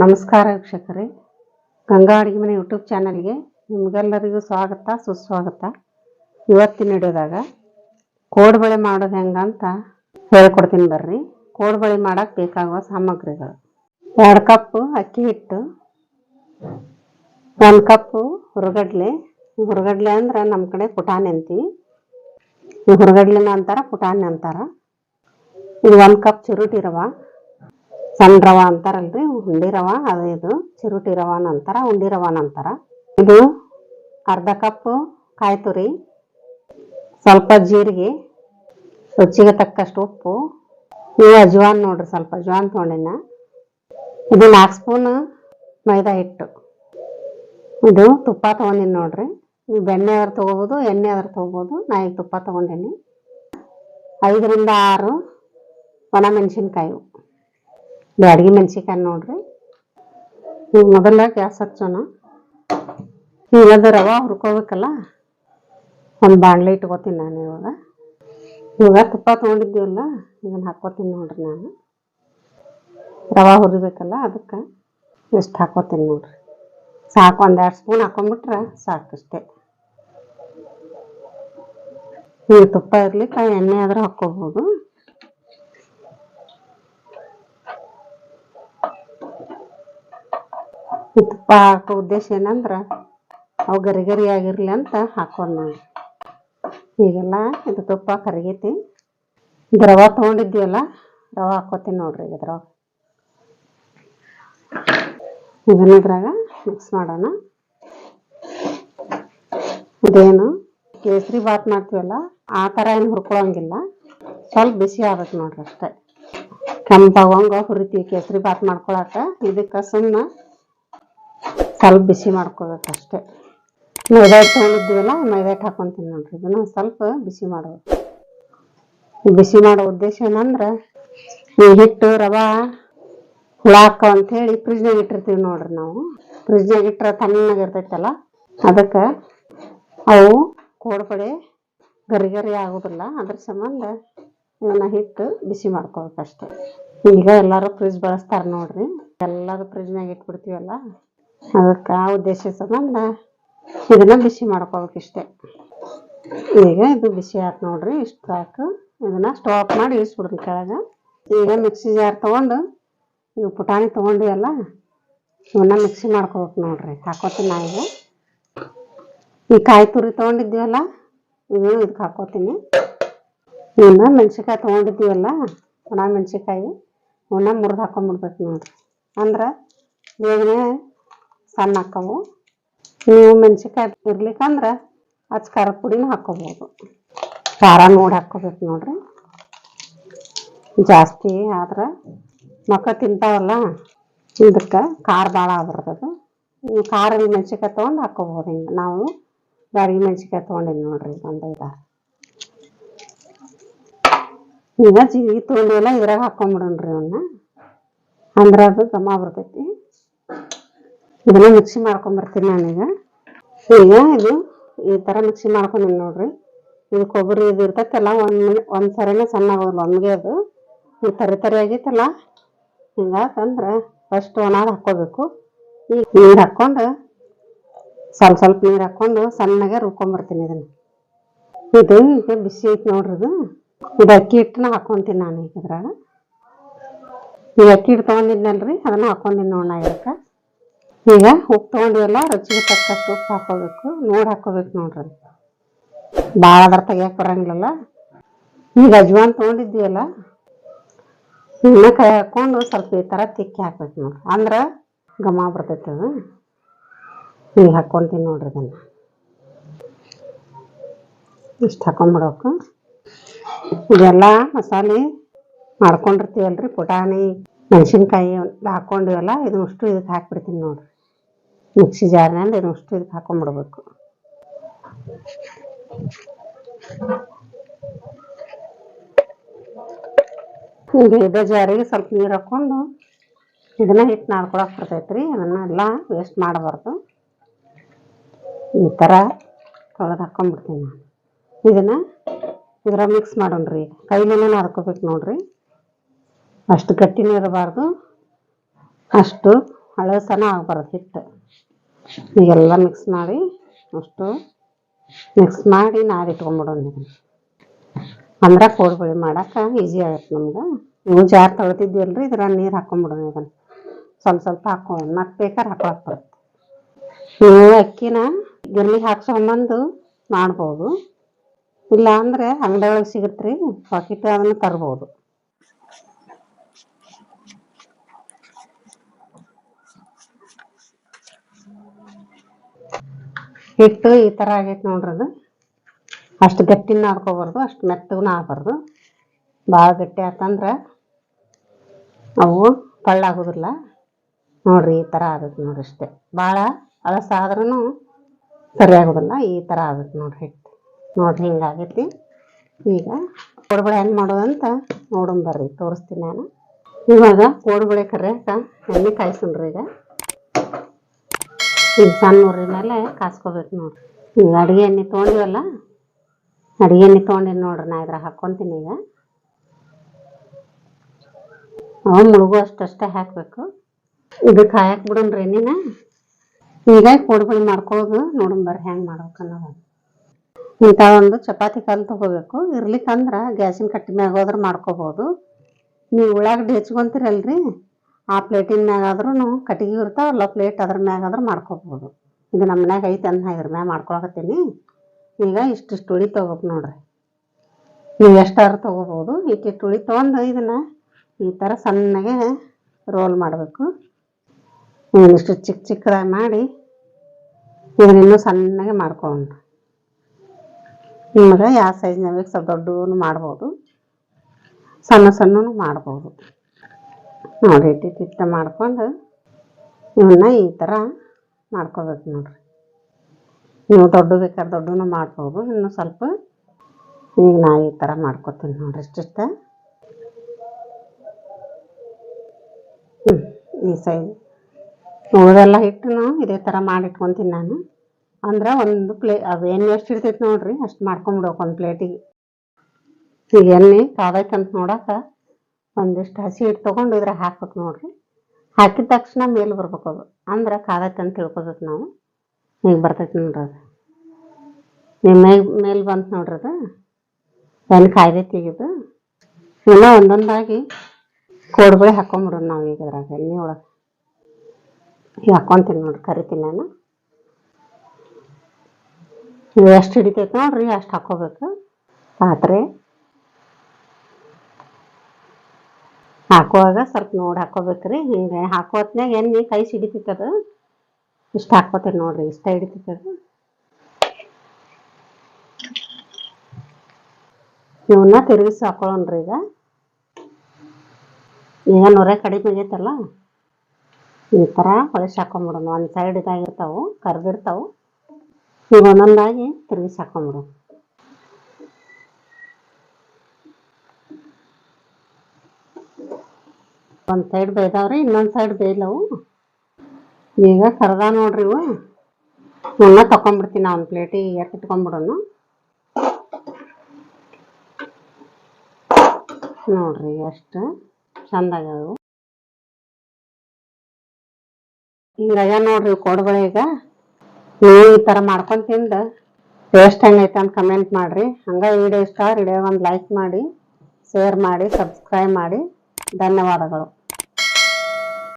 ನಮಸ್ಕಾರ ವೀಕ್ಷಕರೇ. ಗಂಗಾ ಅಡುಗೆ ಮನೆ ಯೂಟ್ಯೂಬ್ ಚಾನಲ್ಗೆ ನಿಮಗೆಲ್ಲರಿಗೂ ಸ್ವಾಗತ, ಸುಸ್ವಾಗತ. ಇವತ್ತಿನ ಹಿಡಿಯೋದಾಗ ಕೋಡ್ಬಳೆ ಮಾಡೋದು ಹೆಂಗಂತ ಹೇಳ್ಕೊಡ್ತೀನಿ ಬರ್ರಿ. ಕೋಡ್ಬಳೆ ಮಾಡಕ್ಕೆ ಬೇಕಾಗುವ ಸಾಮಗ್ರಿಗಳು. ಎರಡು ಕಪ್ಪು ಅಕ್ಕಿ ಹಿಟ್ಟು, ಒಂದು ಕಪ್ಪು ಹುರುಗಡಲೆ. ಹುರಗಡ್ಲೆ ಅಂದ್ರೆ ನಮ್ಮ ಕಡೆ ಪುಟಾಣಿ ಅಂತೀವಿ. ಹುರಗಡ್ಲೆನ ಅಂತಾರ ಪುಟಾಣಿ ಅಂತಾರ. ಇದು ಒಂದು ಕಪ್ ಚುರುಟಿ ರವ. ಸಣ್ಣ ರವ ಅಂತಾರಲ್ರಿ ಉಂಡಿ ರವ, ಅದು ಇದು, ಚಿರುಟಿ ರವಾನ ಅಂತಾರ ಉಂಡಿ ರವಾನ ಅಂತಾರ ಇದು ಅರ್ಧ ಕಪ್ ಕಾಯಿ ತುರಿ, ಸ್ವಲ್ಪ ಜೀರಿಗೆ, ರುಚಿಗೆ ತಕ್ಕಷ್ಟು ಉಪ್ಪು. ನೀವು ಅಜ್ವಾನ್ ನೋಡ್ರಿ, ಸ್ವಲ್ಪ ಅಜ್ವಾನ್ ತೊಗೊಂಡಿನ. ಇದು ನಾಲ್ಕು ಸ್ಪೂನ್ ಮೈದಾ ಹಿಟ್ಟು. ಇದು ತುಪ್ಪ ತೊಗೊಂಡಿನಿ ನೋಡ್ರಿ. ನೀವು ಬೆಣ್ಣೆ ಆದ್ರೆ ತೊಗೋಬೋದು, ಎಣ್ಣೆ ಆದ್ರೆ ತೊಗೋಬೋದು, ನಾ ಈಗ ತುಪ್ಪ ತೊಗೊಂಡೀನಿ. ಐದರಿಂದ ಆರು ಒಣ ಮೆಣಸಿನ್ಕಾಯಿ. ಬ್ಯಾಡಗಿ ಮೆಣಸಿನ್ಕಾಯಿ ನೋಡ್ರಿ. ಈಗ ಮೊದಲ ಗ್ಯಾಸ್ ಹಚ್ಚೋಣ. ಇಲ್ಲದ ರವೆ ಹುರ್ಕೋಬೇಕಲ್ಲ? ಒಂದು ಬಾಣಲೆ ಇಟ್ಕೋತೀನಿ ನಾನು ಇವಾಗ. ಇವಾಗ ತುಪ್ಪ ತೊಗೊಂಡಿದ್ದೀವಲ್ಲ, ಇದನ್ನು ಹಾಕ್ಕೋತೀನಿ ನೋಡ್ರಿ ನಾನು. ರವೆ ಹುರಿಬೇಕಲ್ಲ, ಅದಕ್ಕೆ ಇಷ್ಟು ಹಾಕ್ಕೋತೀನಿ ನೋಡ್ರಿ. ಸಾಕು ಒಂದೆರಡು ಸ್ಪೂನ್ ಹಾಕೊಂಡ್ಬಿಟ್ರೆ ಸಾಕಷ್ಟೇ ಈಗ ತುಪ್ಪ ಇರಲಿ ಇರ್ಲಿಕ್ಕೆ ಎಣ್ಣೆ ಆದ್ರೂ ಹಾಕ್ಕೋಬೋದು. ತುಪ್ಪ ಹಾಕೋ ಉದ್ದೇಶ ಏನಂದ್ರೆ, ಅವು ಗರಿ ಗರಿ ಆಗಿರ್ಲಿ ಅಂತ ಹಾಕೋದು ನೋಡಿ ಈಗೆಲ್ಲ ಇದು ತುಪ್ಪ ಕರಗೈತಿ. ಇದು ರವೆ ತೊಗೊಂಡಿದ್ದೀವಲ್ಲ ರವೆ ಹಾಕೋತೀನಿ ನೋಡ್ರಿ ಈಗ ಇದ್ರೊಳಗೆ ಇದನ್ನ ಇದ್ರಾಗ ಮಿಕ್ಸ್ ಮಾಡೋಣ. ಇದೇನು, ಕೇಸರಿ ಬಾತ್ ಮಾಡ್ತೀವಲ್ಲ, ಆ ಥರ ಏನು ಹುರ್ಕೊಳಂಗಿಲ್ಲ. ಸ್ವಲ್ಪ ಬಿಸಿ ಆಗ್ಬೇಕು ನೋಡ್ರಿ ಅಷ್ಟೇ. ಕೆಂಪಾಗಂಗ ಹುರಿತೀವಿ ಕೇಸರಿ ಬಾತ್ ಮಾಡ್ಕೊಳಕ್ಕೆ ಇದಕ್ಕೆ ಸುಮ್ಮನೆ ಸ್ವಲ್ಪ ಬಿಸಿ ಮಾಡ್ಕೋಬೇಕು ಅಷ್ಟೇ. ಮೈದಾ ಹಿಟ್ಟು ತೊಗೊಂಡಿದ್ದೀವಲ್ಲ ಮೈದಾ ಹಿಟ್ಟು ಹಾಕೊಂತೀನಿ ನೋಡ್ರಿ. ಇದನ್ನು ಸ್ವಲ್ಪ ಬಿಸಿ ಮಾಡಬೇಕು. ಬಿಸಿ ಮಾಡೋ ಉದ್ದೇಶ ಏನಂದ್ರೆ, ಈ ಹಿಟ್ಟು, ರವಾ, ಹುಳ ಅಂತ ಅಂತೇಳಿ ಫ್ರಿಜ್ನಾಗ ಇಟ್ಟಿರ್ತೀವಿ ನೋಡ್ರಿ ನಾವು. ಫ್ರಿಜ್ನಾಗ ಇಟ್ಟರೆ ತಣ್ಣಗೆ ಇರ್ತೈತಲ್ಲ, ಅದಕ್ಕೆ ಅವು ಕೋಡ್ಪಡೆ ಗರಿ ಗರಿ ಆಗೋದಿಲ್ಲ. ಅದ್ರ ಸಂಬಂಧ ಇವನ್ನ ಹಿಟ್ಟು ಬಿಸಿ ಮಾಡ್ಕೋಬೇಕಷ್ಟೆ. ಈಗ ಎಲ್ಲರೂ ಫ್ರಿಜ್ ಬಳಸ್ತಾರೆ ನೋಡ್ರಿ. ಎಲ್ಲರೂ ಫ್ರಿಜ್ನಾಗ ಇಟ್ಬಿಡ್ತೀವಲ್ಲ. ಅದಕ್ಕೆ ಆ ಉದ್ದೇಶ ಸಂಬಂಧ ಇದನ್ನ ಬಿಸಿ ಮಾಡ್ಕೋಬೇಕಿಷ್ಟೆ ಈಗ ಇದು ಬಿಸಿ ಆಯ್ತು ನೋಡ್ರಿ, ಇಷ್ಟು ಸಾಕು. ಇದನ್ನ ಸ್ಟಾಪ್ ಮಾಡಿ ಇಳಿಸ್ಬಿಡ್ರಿ ಕೆಳಗೆ. ಈಗ ಮಿಕ್ಸಿ ಜಾರ್ ತೊಗೊಂಡು ಇವು ಪುಟಾಣಿ ತೊಗೊಂಡಿವಲ್ಲ ಇವನ್ನ ಮಿಕ್ಸಿ ಮಾಡ್ಕೋಬೇಕು ನೋಡ್ರಿ. ಹಾಕೋತೀನಿ ಈಗ. ಈ ಕಾಯಿ ತುರಿ ತೊಗೊಂಡಿದ್ದೀವಲ್ಲ ಇದು ಇದಕ್ಕೆ ಹಾಕೋತೀನಿ. ಇವನ್ನ ಮೆಣ್ಸಿನ್ಕಾಯಿ ತೊಗೊಂಡಿದ್ದೀವಲ್ಲ ಒಣ ಮೆಣ್ಸಿನ್ಕಾಯಿ, ಇವನ್ನ ಮುರಿದು ಹಾಕೊಂಡ್ಬಿಡ್ಬೇಕು ನೋಡ್ರಿ. ಅಂದ್ರೆ ಬೇಗನೆ ಸಣ್ಣ ಹಾಕವು ನೀವು ಮೆಣ್ಸಿನ್ಕಾಯಿ ಇರ್ಲಿಕ್ಕಂದ್ರೆ ಹಚ್ಚ ಖಾರದ ಪುಡಿನ ಹಾಕೋಬೋದು. ಖಾರ ನೋಡಿ ಹಾಕೋಬೇಕು ನೋಡ್ರಿ. ಜಾಸ್ತಿ ಆದ್ರೆ ಮಕ್ಕ ತಿಂತಾವಲ್ಲ ಇದಕ್ಕೆ ಖಾರ ಭಾಳ ಆಗ್ಬಿಡ್ತದೆ ನೀವು ಖಾರ ಮೆಣ್ಸಿನ್ಕಾಯಿ ತೊಗೊಂಡು ಹಾಕ್ಕೋಬೋದು ಹಿಂಗೆ. ನಾವು ಬ್ಯಾಡಗಿ ಮೆಣಸಿನ್ಕಾಯಿ ತೊಗೊಂಡಿನಿ ನೋಡ್ರಿ ಒಂದು ಐದಾರು ಈಗ ಜೀರಿಗೆ ತೊಗೊಂಡೆಲ್ಲ ಇದ್ರಾಗ ಹಾಕೊಂಡ್ಬಿಡೋಣ್ರಿ ಅವನ್ನ ಅಂದ್ರೆ ಅದು ಘಮ ಬರ್ತೈತಿ. ಇದನ್ನ ಮಿಕ್ಸಿ ಮಾಡ್ಕೊಂಬರ್ತೀನಿ ನಾನೀಗ. ಈಗ ಇದು ಈ ಥರ ಮಿಕ್ಸಿ ಮಾಡ್ಕೊಂಡಿನಿ ನೋಡ್ರಿ. ಇದು ಕೊಬ್ಬರಿ ಇದು ಇರ್ತೈತಲ್ಲ, ಒಂದು ಒಂದು ಸರಿನೇ ಸಣ್ಣ ಆಗೋದಿಲ್ಲ ಒಮ್ಗೆ ಅದು. ಈ ತರಿ ತರಿ ಆಗೈತಲ್ಲ, ಹಿಂಗಾತಂದ್ರೆ ಫಸ್ಟ್ ಒಣದು ಹಾಕ್ಕೋಬೇಕು. ಈಗ ನೀರು ಹಾಕ್ಕೊಂಡು, ಸ್ವಲ್ಪ ಸ್ವಲ್ಪ ನೀರು ಹಾಕ್ಕೊಂಡು ಸಣ್ಣಗೆ ರುಬ್ಕೊಂಬರ್ತೀನಿ ಇದನ್ನು. ಇದು ಈಗ ಬಿಸಿ ಐತಿ ನೋಡ್ರಿ ಇದು. ಇದು ಅಕ್ಕಿ ಹಿಟ್ಟನ್ನ ಹಾಕ್ಕೊಂತೀನಿ ನಾನು ಈಗ ಇದ್ರಾಗ. ಈಗ ಅಕ್ಕಿ ಹಿಟ್ಟು ತೊಗೊಂಡಿದ್ನಲ್ರಿ, ಅದನ್ನು ಹಾಕೊಂಡಿನಿ ನೋಡೋಣ ಇದಕ್ಕೆ. ಈಗ ಉಪ್ಪು ತೊಗೊಂಡಿವಲ್ಲ ರುಚಿಗೆ ತಕ್ಕಷ್ಟು ಉಪ್ಪು ಹಾಕೋಬೇಕು. ನೋಡಿ ಹಾಕೋಬೇಕು ನೋಡ್ರಿ. ಭಾಳ ಅದ್ರ ತೆಗಿಯಕ್ಕೆ ಬರಂಗಿಲ್ಲಲ್ಲ. ಈಗ ಅಜ್ವಾನ್ ತೊಗೊಂಡಿದ್ದೀವಲ್ಲ ಇನ್ನ ಕೈ ಹಾಕ್ಕೊಂಡು ಸ್ವಲ್ಪ ಈ ಥರ ತಿಕ್ಕಿ ಹಾಕ್ಬೇಕು ನೋಡ್ರಿ. ಅಂದ್ರೆ ಘಮ ಬರ್ತೈತೆ ಅದು. ಈಗ ಹಾಕ್ಕೊಂತೀನಿ ನೋಡ್ರಿ ಅದನ್ನು ಇಷ್ಟು ಹಾಕೊಂಡ್ಬಿಡ್ಬೇಕು ಇದೆಲ್ಲ ಮಸಾಲೆ ಮಾಡ್ಕೊಂಡಿರ್ತೀವಲ್ರಿ ಪುಟಾಣಿ. ಮೆಣಸಿನ್ಕಾಯಿ ಹಾಕ್ಕೊಂಡಿವಲ್ಲ ಇದನ್ನ ಅಷ್ಟು ಇದಕ್ಕೆ ಹಾಕ್ಬಿಡ್ತೀನಿ ನೋಡ್ರಿ. ಮಿಕ್ಸಿ ಜಾರ್ನಲ್ಲಿ ಇದನ್ನ ಅಷ್ಟು ಇದಕ್ಕೆ ಹಾಕೊಂಡ್ಬಿಡ್ಬೇಕು ಈಗ ಇದೇ ಜಾರಿಗೆ ಸ್ವಲ್ಪ ನೀರು ಹಾಕ್ಕೊಂಡು ಇದನ್ನ ಹಿಟ್ಟು ನಾದ್ಕೊಳಕ್ಕೆ ಬರ್ತೈತ್ರಿ ಅದನ್ನೆಲ್ಲ ವೇಸ್ಟ್ ಮಾಡಬಾರ್ದು. ಈ ಥರ ತೊಳೆದು ಹಾಕ್ಕೊಂಡ್ಬಿಡ್ತೀನಿ ನಾನು. ಇದನ್ನು ಇದ್ರಾಗ ಮಿಕ್ಸ್ ಮಾಡೋಣ್ರಿ. ಕೈಲೇನೆ ನಾರ್ಕೋಬೇಕು ನೋಡ್ರಿ. ಅಷ್ಟು ಗಟ್ಟಿನೂ ಇರಬಾರ್ದು ಅಷ್ಟು ಹಳಸನ ಆಗಬಾರ್ದು ಹಿಟ್ಟು. ಈಗೆಲ್ಲ ಮಿಕ್ಸ್ ಮಾಡಿ ಅಷ್ಟು ಮಿಕ್ಸ್ ಮಾಡಿ ನಾದಿ ಇದನ್ನು. ಅಂದ್ರೆ ಕೋಡ್ಬಳಿ ಮಾಡಕ್ಕೆ ಈಸಿ ಆಗತ್ತೆ ನಮ್ಗೆ. ಇವು ಜಾರ್ ತೊಳ್ತಿದ್ವಲ್ರಿ ಇದ್ರ ನೀರು ಹಾಕೊಂಡ್ಬಿಡೋಣ ಇದನ್ನು. ಸ್ವಲ್ಪ ಸ್ವಲ್ಪ ಹಾಕೊಂಡು ಮತ್ತೆ ಬೇಕಾದ್ರೆ ಹಾಕೊಳಕ್ ಬರುತ್ತೆ. ನೀವು ಅಕ್ಕಿನ ಗಿರ್ಮಿಗೆ ಹಾಕ್ಸ್ಕೊಂಬಂದು ಮಾಡ್ಬೋದು. ಇಲ್ಲ ಅಂದ್ರೆ ಅಂಗಡಿಯೊಳಗೆ ಸಿಗುತ್ತೆ ರೀ ಪಾಕಿಟ್ ಅದನ್ನು ತರ್ಬೋದು. ಹಿಟ್ಟು ಈ ಥರ ಆಗೈತೆ ನೋಡ್ರಿ ಅದು. ಅಷ್ಟು ಗಟ್ಟಿನ ಆಡ್ಕೋಬಾರ್ದು ಅಷ್ಟು ಮೆತ್ತಗೂ ಆಗಬಾರ್ದು ಭಾಳ ಗಟ್ಟಿ ಆತಂದ್ರೆ ಅವು ಪಳ್ಳಾಗೋದಿಲ್ಲ ನೋಡ್ರಿ ಈ ಥರ ಆಗೈತೆ ನೋಡ್ರಿ ಅಷ್ಟೇ. ಭಾಳ ಅಳಸಾದ್ರೂ ಸರಿ ಆಗೋದಿಲ್ಲ, ಈ ಥರ ಆಗೈತೆ ನೋಡ್ರಿ ಹಿಟ್ಟು ನೋಡ್ರಿ ಹಿಂಗಾಗೈತಿ ಈಗ ಕೋಡುಬಳೆ ಹೆಂಗೆ ಮಾಡೋದಂತ ನೋಡೋಣ ಬರ್ರಿ, ತೋರಿಸ್ತೀನಿ ನಾನು. ಇವಾಗ ಕೋಡ್ಬಳೆ ಕರಿಯಾಕ ಎಣ್ಣೆ ಕಾಯಿಸೋಣ್ರಿ ಈಗ. ಈಗ ಸಣ್ಣ ಉರಿ ಮೇಲೆ ಕಾಸ್ಕೋಬೇಕು ನೋಡ್ರಿ ಈಗ ಅಡುಗೆ ಎಣ್ಣೆ ತೊಗೊಂಡಿವಲ್ಲ, ಅಡುಗೆ ಎಣ್ಣೆ ತೊಗೊಂಡಿನಿ ನೋಡ್ರಿ, ನಾ ಇದ್ರಾಗ ಹಾಕ್ಕೊಂತೀನಿ ಈಗ. ಅವು ಮುಳುಗು ಅಷ್ಟಷ್ಟೇ ಹಾಕಬೇಕು. ಇದು ಕಾಯಕ್ಕೆ ಬಿಡೋಣ್ರಿ ಎಣ್ಣೆನ. ಈಗ ಕೋಡ್ಬಳಿ ಮಾಡ್ಕೊಳ್ಳೋದು ನೋಡೋಣ ಬರ್ರಿ ಹೆಂಗೆ ಮಾಡ್ಬೇಕು ಅನ್ನೋದು. ಇಂಥ ಒಂದು ಚಪಾತಿ ಕಲ್ಲು ತಗೋಬೇಕು. ಇರ್ಲಿಕ್ಕಂದ್ರೆ ಗ್ಯಾಸಿನ ಕಟ್ಟಿ ಮ್ಯಾಗ ಹೋದ್ರೆ ಮಾಡ್ಕೋಬೋದು. ನೀವು ಉಳ್ಳಾಗಡ್ಡಿ ಹೆಚ್ಕೊಂತೀರಲ್ರಿ ಆ ಪ್ಲೇಟಿನ ಮ್ಯಾಗ ಆದ್ರೂ ಕಟ್ಟಿಗೆ ಇರ್ತಾವಲ್ಲ ಪ್ಲೇಟ್ ಅದ್ರ ಮ್ಯಾಗಾದ್ರೂ ಮಾಡ್ಕೋಬೋದು. ಇದು ನಮ್ಮ ಮನ್ಯಾಗ ಐತೆ ಅಂತ ಇದ್ರ ಮ್ಯಾಗ ಮಾಡ್ಕೊಳಕತ್ತೀನಿ. ಈಗ ಇಷ್ಟಿಷ್ಟು ಉಳಿ ತೊಗೋಬೇಕು ನೋಡ್ರಿ. ನೀವು ಎಷ್ಟಾರು ತೊಗೋಬೋದು. ಇಷ್ಟಿಷ್ಟು ಉಳಿ ತೊಗೊಂಡು ಇದನ್ನ ಈ ಥರ ಸಣ್ಣಗೆ ರೋಲ್ ಮಾಡಬೇಕು. ಇಷ್ಟು ಚಿಕ್ಕ ಚಿಕ್ಕದಾಗಿ ಮಾಡಿ ಇದನ್ನ ಇನ್ನೂ ಸಣ್ಣಗೆ ಮಾಡ್ಕೊಳ್ಳೋಣ. ನಿಮ್ಗೆ ಯಾವ ಸೈಜ್ನಾಗ ಬೇಕು ಸ್ವಲ್ಪ ದೊಡ್ಡವು ಮಾಡ್ಬೋದು. ಸಣ್ಣ ಸಣ್ಣನು ಮಾಡ್ಬೋದು. ನೋಡಿ ತಿತ್ತ ಮಾಡ್ಕೊಂಡು ಇವನ್ನ ಈ ಥರ ಮಾಡ್ಕೋಬೇಕು ನೋಡ್ರಿ. ನೀವು ದೊಡ್ಡ ಬೇಕಾದ್ರೆ ದೊಡ್ಡನು ಮಾಡ್ಬೋದು, ಇನ್ನು ಸ್ವಲ್ಪ ಈಗ ನಾ ಈ ಥರ ಮಾಡ್ಕೊತೀನಿ ನೋಡ್ರಿ ಇಷ್ಟಿಷ್ಟ ಈ ಸೈಡ್ ಉಳಿದೆಲ್ಲ ಹಿಟ್ಟನು ಇದೇ ಥರ ಮಾಡಿಟ್ಕೊತೀನಿ ನಾನು. ಅಂದ್ರೆ ಒಂದು ಪ್ಲೇ, ಅದು ಎಣ್ಣೆ ಎಷ್ಟು ಇರ್ತೈತೆ ನೋಡ್ರಿ, ಅಷ್ಟು ಮಾಡ್ಕೊಂಬಿಡೋಕೆ ಒಂದು ಪ್ಲೇಟಿಗೆ. ಈಗ ಎಣ್ಣೆ ಕಾದೈತಂತ ಅಂತ ನೋಡಕ್ಕೆ ಒಂದಿಷ್ಟು ಹಸಿ ಹಿಟ್ಟು ತೊಗೊಂಡು ಇದ್ರಾಗ ಹಾಕ್ಬೇಕು ನೋಡ್ರಿ. ಹಾಕಿದ ತಕ್ಷಣ ಮೇಲೆ ಬರ್ಬೇಕು ಅದು. ಅಂದ್ರೆ ಕಾದೈತೆ ಅಂತ ತಿಳ್ಕೊಬೇಕು ನಾವು. ಈಗ ಬರ್ತೈತೆ ನೋಡ್ರಿ ಅದು. ನಿಮ್ಮ ಮೇಲೆ ಮೇಲೆ ಬಂತು ನೋಡ್ರಿ ಅದು. ಏನು ಕಾಯ್ದೈತಿ ಈಗ ಇದು ಒಂದೊಂದಾಗಿ ಕೋಡ್ಬಳೆ ಹಾಕೊಂಬಿಡೋಣ ನಾವು ಈಗ ಇದ್ರಾಗ ಎಣ್ಣೆ ಒಳಗೆ. ಈಗ ಹಾಕ್ಕೊಂತೀನಿ ನೋಡ್ರಿ, ಕರಿತೀನಿ ನಾನು. ಎಷ್ಟು ಹಿಡಿತೈತೆ ನೋಡ್ರಿ, ಅಷ್ಟು ಹಾಕ್ಕೋಬೇಕು ಪಾತ್ರೆ. ಹಾಕುವಾಗ ಸ್ವಲ್ಪ ನೋಡಿ ಹಾಕೋಬೇಕ್ರಿ ಹಿಂಗೆ ಹಾಕೋ ಹೊತ್ನ್ಯಾಗ ಎಣ್ಣೆ ಕೈ ಸಿಡಿತೈತದ ಇಷ್ಟು ಹಾಕ್ಕೋತೀನಿ ನೋಡ್ರಿ, ಇಷ್ಟ ಹಿಡಿತೈತದ ಇವನ್ನ ತಿರುಗಿಸಿ ಹಾಕೊಳ್ಳೋಣ್ರಿ ಈಗ. ಈಗ ನೊರೆ ಕಡಿಮೆ ಆಗೈತಲ್ಲ? ಈ ಥರ ಹೊಳಸಿ ಹಾಕೊಂಬಿಡೋಣ. ಒಂದು ಸೈಡ್ ಇದಾಗಿರ್ತಾವೆ, ಕರ್ದಿರ್ತಾವೆ. ಈಗ ಒಂದೊಂದಾಗಿ ತಿರುಗಿಸಿ ಹಾಕೊಂಬಿಡೋಣ. ಒಂದು ಸೈಡ್ ಬೇಯ್ದಾವ್ರಿ, ಇನ್ನೊಂದು ಸೈಡ್ ಬೇಯ್ಲವು. ಈಗ ಕರ್ದ ನೋಡ್ರಿ ಇವು. ಮುನ್ನ ತಕೊಂಡ್ಬಿಡ್ತೀನಿ ಒಂದು ಪ್ಲೇಟಿಗೆ ಎತ್ತಿಟ್ಕೊಂಡ್ಬಿಡೋನು ನೋಡ್ರಿ ಎಷ್ಟು ಚಂದ ಆಗ್ಯಾವು ಹಿಂಗಾಗ್ಯ ನೋಡ್ರಿ ಕೋಡ್ಗಳು ಈಗ. ನೀವು ಈ ಥರ ಮಾಡ್ಕೊಂಡು ತಿಂದು ಟೇಸ್ಟ್ ಹೆಂಗೈತೆ ಅಂತ ಕಮೆಂಟ್ ಮಾಡಿರಿ. ಹಂಗೆ ವಿಡಿಯೋ ಇಷ್ಟ ವಿಡಿಯೋ ಒಂದು ಲೈಕ್ ಮಾಡಿ ಶೇರ್ ಮಾಡಿ ಸಬ್ಸ್ಕ್ರೈಬ್ ಮಾಡಿ. ಧನ್ಯವಾದಗಳು.